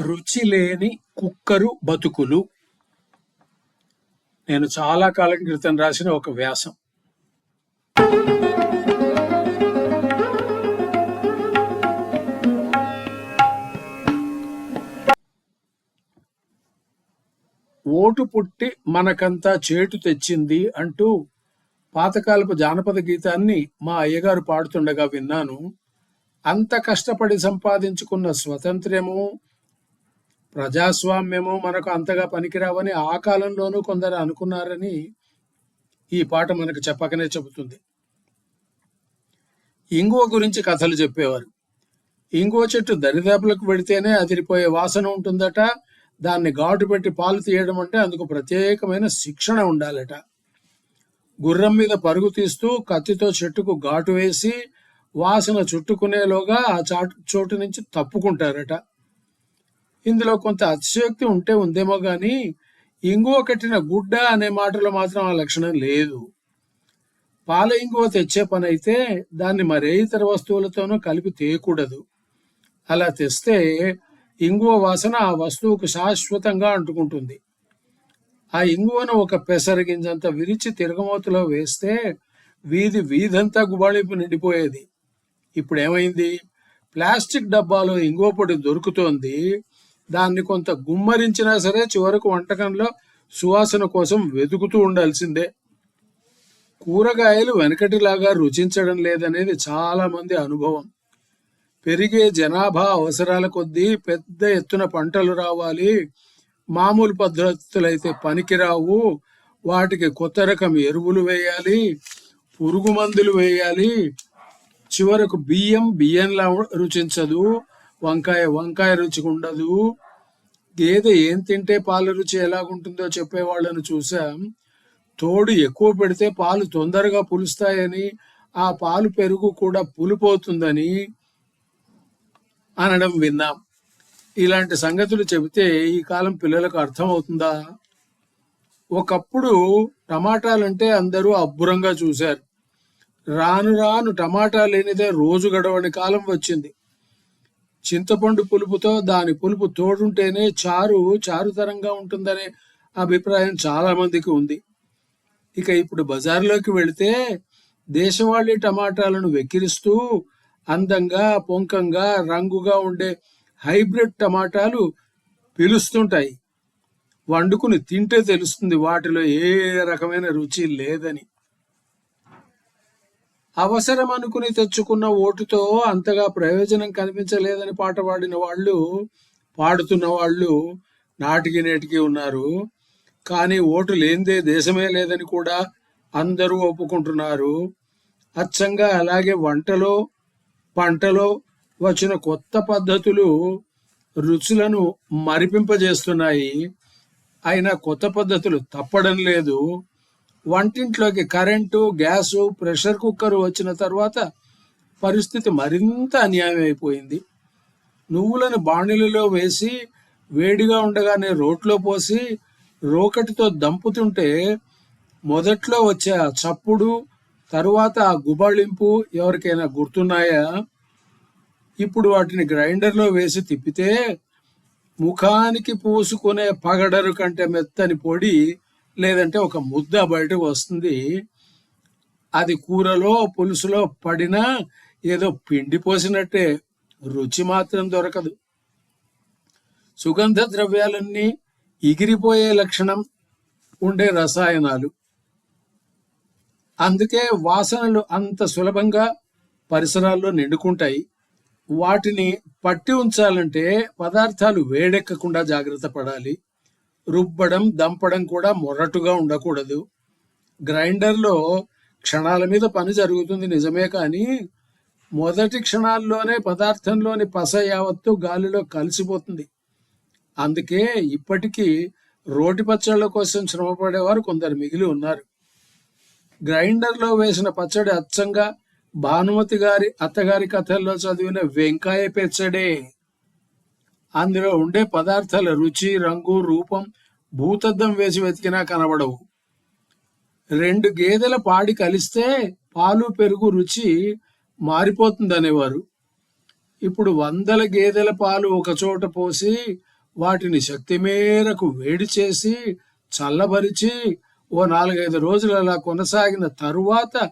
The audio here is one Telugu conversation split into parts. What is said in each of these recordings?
రుచి లేని కుక్కరు బతుకులు. నేను చాలా కాలం క్రితం రాసిన ఒక వ్యాసం. ఓటు పుట్టి మనకంతా చేటు తెచ్చింది అంటూ పాతకాలపు జానపద గీతాన్ని మా అయ్యగారు పాడుతుండగా విన్నాను. అంత కష్టపడి సంపాదించుకున్న స్వతంత్ర్యము ప్రజాస్వామ్యము మనకు అంతగా పనికిరావని ఆ కాలంలోనూ కొందరు అనుకున్నారని ఈ పాట మనకు చెప్పకనే చెబుతుంది. ఇంగువ గురించి కథలు చెప్పేవారు. ఇంగువ చెట్టు దరిదాపులకు పెడితేనే అదిరిపోయే వాసన ఉంటుందట. దాన్ని ఘాటు పెట్టి పాలు తీయడం అంటే అందుకు ప్రత్యేకమైన శిక్షణ ఉండాలట. గుర్రం మీద పరుగు తీస్తూ కత్తితో చెట్టుకు ఘాటు వేసి వాసన చుట్టుకునేలోగా ఆ చాటు చోటు నుంచి తప్పుకుంటారట. ఇందులో కొంత అతిశయోక్తి ఉంటే ఉందేమో కానీ ఇంగువ కట్టిన గుడ్డ అనే మాటలో మాత్రం ఆ లక్షణం లేదు. పాల ఇంగువ తెచ్చే పని అయితే దాన్ని మరే ఇతర వస్తువులతోనూ కలిపి తేయకూడదు. అలా తెస్తే ఇంగువ వాసన ఆ వస్తువుకు శాశ్వతంగా అంటుకుంటుంది. ఆ ఇంగువను ఒక పెసరగింజంత విరిచి తిరగమూతలో వేస్తే వీధి వీధంతా గుబాళింపు నిండిపోయేది. ఇప్పుడు ఏమైంది ప్లాస్టిక్ డబ్బాలో ఇంగువ పొడి దొరుకుతోంది. దాన్ని కొంత గుమ్మరించినా సరే చివరకు వంటకంలో సువాసన కోసం వెతుకుతూ ఉండాల్సిందే. కూరగాయలు వెనకటిలాగా రుచించడం లేదనేది చాలా మంది అనుభవం. పెరిగే జనాభా అవసరాల కొద్దీ పెద్ద ఎత్తున పంటలు రావాలి మామూలు పద్ధతులైతే పనికిరావు వాటికి కొత్త రకం ఎరువులు వేయాలి పురుగు మందులు వేయాలి చివరకు బియ్యం బియ్యంలా రుచించదు వంకాయ వంకాయ రుచిగా ఉండదు. గేదె ఏం తింటే పాల రుచి ఎలాగుంటుందో చెప్పేవాళ్ళను చూసాం తోడు ఎక్కువ పెడితే పాలు తొందరగా పులుస్తాయని ఆ పాలు పెరుగు కూడా పులిపోతుందని అనడం విన్నాం. ఇలాంటి సంగతులు చెబితే ఈ కాలం పిల్లలకు అర్థమవుతుందా? ఒకప్పుడు టమాటాలంటే అందరూ అబ్బురంగా చూశారు. రాను రాను టమాటా లేనిదే రోజు గడవని కాలం వచ్చింది. చింతపండు పులుపుతో దాని పులుపు తోడుంటేనే చారు చారుతరంగా ఉంటుందనే అభిప్రాయం చాలా మందికి ఉంది. ఇక ఇప్పుడు బజార్లోకి వెళితే దేశవాళీ టమాటాలను వెక్కిరిస్తూ అందంగా పొంకంగా రంగుగా ఉండే హైబ్రిడ్ టమాటాలు పిలుస్తుంటాయి. వండుకుని తింటే తెలుస్తుంది వాటిలో ఏ రకమైన రుచి లేదని. అవసరం అనుకుని తెచ్చుకున్న ఓటుతో అంతగా ప్రయోజనం కనిపించలేదని పాట పాడిన వాళ్ళు పాడుతున్న వాళ్ళు నాటికి నేటికి ఉన్నారు. కానీ ఓటు లేనిదే దేశమే లేదని కూడా అందరూ ఒప్పుకుంటున్నారు. అచ్చంగా అలాగే వంటలో పంటలో వచ్చిన కొత్త పద్ధతులు రుచులను మరిపింపజేస్తున్నాయి. అయినా కొత్త పద్ధతులు తప్పడం లేదు. వంటింట్లోకి కరెంటు గ్యాసు ప్రెషర్ కుక్కర్ వచ్చిన తర్వాత పరిస్థితి మరింత అన్యాయం అయిపోయింది నువ్వులను బాణీలలో వేసి వేడిగా ఉండగానే రోట్లో పోసి రోకటితో దంపుతుంటే మొదట్లో వచ్చే ఆ చప్పుడు తరువాత ఆ గుబళింపు ఎవరికైనా గుర్తున్నాయా? ఇప్పుడు వాటిని గ్రైండర్లో వేసి తిప్పితే ముఖానికి పూసుకునే పగడరు కంటే మెత్తని పొడి లేదంటే ఒక ముద్ద బయటకు వస్తుంది. అది కూరలో పులుసులో పడినా ఏదో పిండి పోసినట్టే. రుచి మాత్రం దొరకదు. సుగంధ ద్రవ్యాలన్నీ ఎగిరిపోయే లక్షణం ఉండే రసాయనాలు. అందుకే వాసనలు అంత సులభంగా పరిసరాల్లో నిండుకుంటాయి. వాటిని పట్టి ఉంచాలంటే పదార్థాలు వేడెక్కకుండా జాగ్రత్త పడాలి. రుబ్బడం దంపడం కూడా మొరటుగా ఉండకూడదు. గ్రైండర్లో క్షణాల మీద పని జరుగుతుంది నిజమే కానీ మొదటి క్షణాల్లోనే పదార్థంలోని పస యావత్తు గాలిలో కలిసిపోతుంది. అందుకే ఇప్పటికీ రోటి పచ్చళ్ళ కోసం శ్రమపడేవారు కొందరు మిగిలి ఉన్నారు. గ్రైండర్లో వేసిన పచ్చడి అచ్చంగా భానుమతి గారి అత్తగారి కథల్లో చదివిన వెంకాయ పెచ్చడే. అందులో ఉండే పదార్థాల రుచి రంగు రూపం భూతద్దం వేసి వెతికినా కనబడవు. రెండు గేదెల పాడి కలిస్తే పాలు పెరుగు రుచి మారిపోతుందనేవారు. ఇప్పుడు వందల గేదెల పాలు ఒక చోట పోసి వాటిని శక్తి మేరకు వేడి చేసి చల్లబరిచి ఓ నాలుగైదు రోజులు అలా కొనసాగిన తరువాత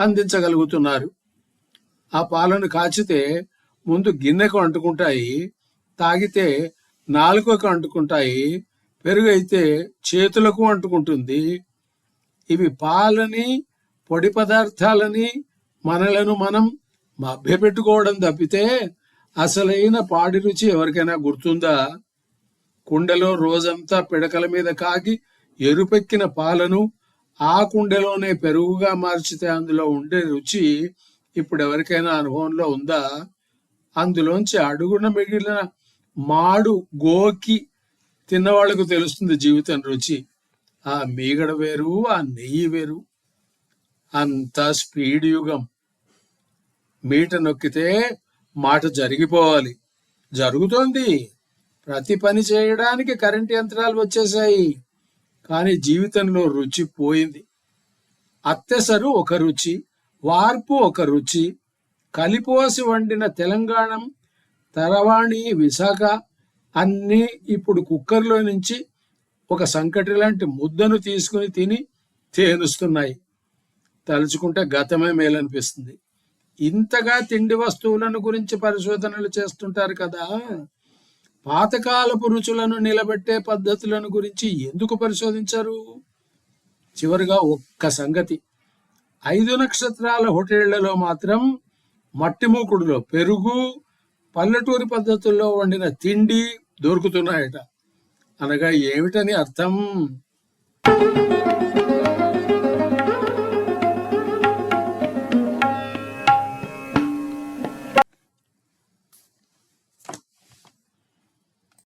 అందించగలుగుతున్నారు. ఆ పాలను కాచితే ముందు గిన్నెకు అంటుకుంటాయి తాగితే నాలుకకు అంటుకుంటాయి పెరుగు అయితే చేతులకు అంటుకుంటుంది. ఇవి పాలని పొడి పదార్థాలని మనలను మనం మభ్యపెట్టుకోవడం తప్పితే అసలైన పాడి రుచి ఎవరికైనా గుర్తుందా? కుండలో రోజంతా పిడకల మీద కాగి ఎరుపెక్కిన పాలను ఆ కుండలోనే పెరుగుగా మార్చితే అందులో ఉండే రుచి ఇప్పుడు ఎవరికైనా అనుభవంలో ఉందా? అందులోంచి అడుగున మిగిలిన మాడు గోకి తిన్నవాళ్ళకు తెలుస్తుంది జీవితం రుచి. ఆ మీగడ వేరు ఆ నెయ్యి వేరు. అంత స్పీడ్ యుగం. మీట నొక్కితే మాట జరిగిపోవాలి. జరుగుతోంది. ప్రతి పని చేయడానికి కరెంటు యంత్రాలు వచ్చేసాయి కానీ జీవితంలో రుచి పోయింది. అత్తెసరు ఒక రుచి వార్పు ఒక రుచి. కలిపోసి వండిన తెలంగాణ తరవాణి విశాఖ అన్నీ ఇప్పుడు కుక్కర్లో నుంచి ఒక సంకటి లాంటి ముద్దను తీసుకుని తిని తేనుస్తున్నాయి తలుచుకుంటే గతమే మేలనిపిస్తుంది. ఇంతగా తిండి వస్తువులను గురించి పరిశోధనలు చేస్తుంటారు కదా. పాతకాలపు రుచులను నిలబెట్టే పద్ధతులను గురించి ఎందుకు పరిశోధించరు? చివరిగా ఒక్క సంగతి. ఐదు నక్షత్రాల హోటళ్ళలో మాత్రం మట్టి మూకుడులో పెరుగు పల్లెటూరి పద్ధతుల్లో వండిన తిండి దొరుకుతున్నాయట. అనగా ఏమిటని అర్థం?